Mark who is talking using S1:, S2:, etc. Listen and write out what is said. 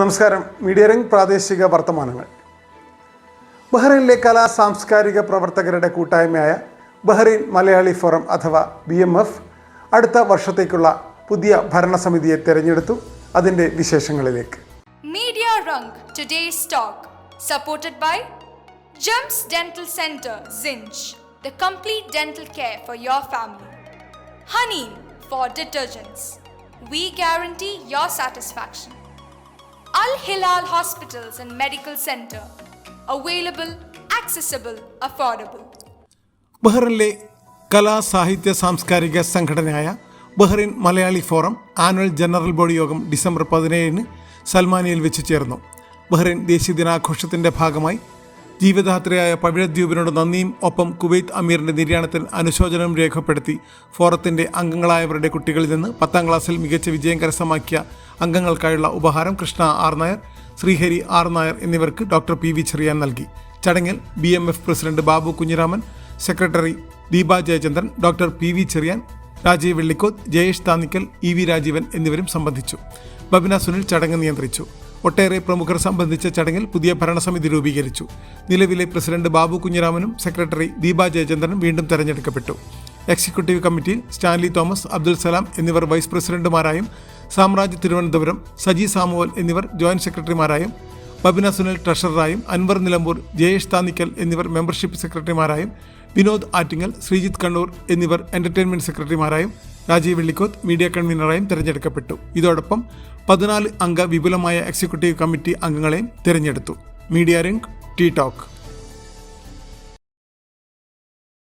S1: നമസ്കാരം. മീഡിയ രംഗ് പ്രാദേശിക വർത്തമാനങ്ങൾ. ബഹ്റൈനിലെ കലാ സാംസ്കാരിക പ്രവർത്തകരുടെ കൂട്ടായ്മയായ ബഹ്റൈൻ മലയാളി ഫോറം അഥവാ ബി എം എഫ് അടുത്ത വർഷത്തേക്കുള്ള പുതിയ ഭരണസമിതിയെ തെരഞ്ഞെടുത്തു. അതിന്റെ വിശേഷങ്ങളിലേക്ക്.
S2: Media റംഗ് today's talk supported by Gems dental centre സിഞ്ച് the complete dental care for your family. Honey for detergents. We guarantee your satisfaction. Al Hilal Hospitals and Medical Center. Available, accessible, affordable.
S1: ബഹ്റിനിലെ കലാ സാഹിത്യ സാംസ്കാരിക സംഘടനയായ Bahrain Malayali forum annual general body യോഗം December പതിനേഴിന് സൽമാനിയിൽ വെച്ച് ചേർന്നു ബഹ്റിൻ ദേശീയ ദിനാഘോഷത്തിന്റെ ഭാഗമായി ജീവദാത്രിയായ പവിഴദ്വീപിനോട് നന്ദിയും ഒപ്പം കുവൈത്ത് അമീറിന്റെ നിര്യാണത്തിൽ അനുശോചനം രേഖപ്പെടുത്തി. ഫോറത്തിന്റെ അംഗങ്ങളായവരുടെ കുട്ടികളിൽ നിന്ന് പത്താം ക്ലാസ്സിൽ മികച്ച വിജയം കരസ്ഥമാക്കിയ അംഗങ്ങൾക്കായുള്ള ഉപഹാരം കൃഷ്ണ ആർ നായർ ശ്രീഹരി ആർ നായർ എന്നിവർക്ക് ഡോക്ടർ പി വി ചെറിയാൻ നൽകി. ചടങ്ങിൽ B M F president Babu Kunhiraman secretary Deepa Jayachandran doctor P V Cherian Rajeev Vellikkoth Jayesh Thannikkal E V Rajeevan എന്നിവരും സംബന്ധിച്ചു. ബബിന സുനിൽ ചടങ്ങ് നിയന്ത്രിച്ചു. ഒട്ടേറെ പ്രമുഖർ സംബന്ധിച്ച ചടങ്ങിൽ പുതിയ ഭരണസമിതി രൂപീകരിച്ചു. നിലവിലെ പ്രസിഡന്റ് ബാബു കുഞ്ഞിരാമനും സെക്രട്ടറി ദീപ ജയചന്ദ്രനും വീണ്ടും തെരഞ്ഞെടുക്കപ്പെട്ടു. എക്സിക്യൂട്ടീവ് കമ്മിറ്റിയിൽ സ്റ്റാൻലി തോമസ് അബ്ദുൽ സലാം എന്നിവർ വൈസ് പ്രസിഡന്റുമാരായും സാമ്രാജ്യ തിരുവനന്തപുരം സജി സാമുവൽ എന്നിവർ ജോയിന്റ് സെക്രട്ടറിമാരായും ബബിന സുനിൽ ട്രഷററായും അൻവർ നിലമ്പൂർ ജയേഷ് താന്നിക്കൽ എന്നിവർ മെമ്പർഷിപ്പ് സെക്രട്ടറിമാരായും വിനോദ് ആറ്റിങ്ങൽ ശ്രീജിത്ത് കണ്ണൂർ എന്നിവർ എന്റർടൈൻമെന്റ് സെക്രട്ടറിമാരായും രാജീവ് വെള്ളിക്കോത്ത് മീഡിയ കൺവീനറായും തിരഞ്ഞെടുക്കപ്പെട്ടു. ഇതോടൊപ്പം പതിനാല് അംഗ വിപുലമായ എക്സിക്യൂട്ടീവ് കമ്മിറ്റി അംഗങ്ങളെയും തിരഞ്ഞെടുത്തു. മീഡിയ രംഗ് ടി ടോക്ക്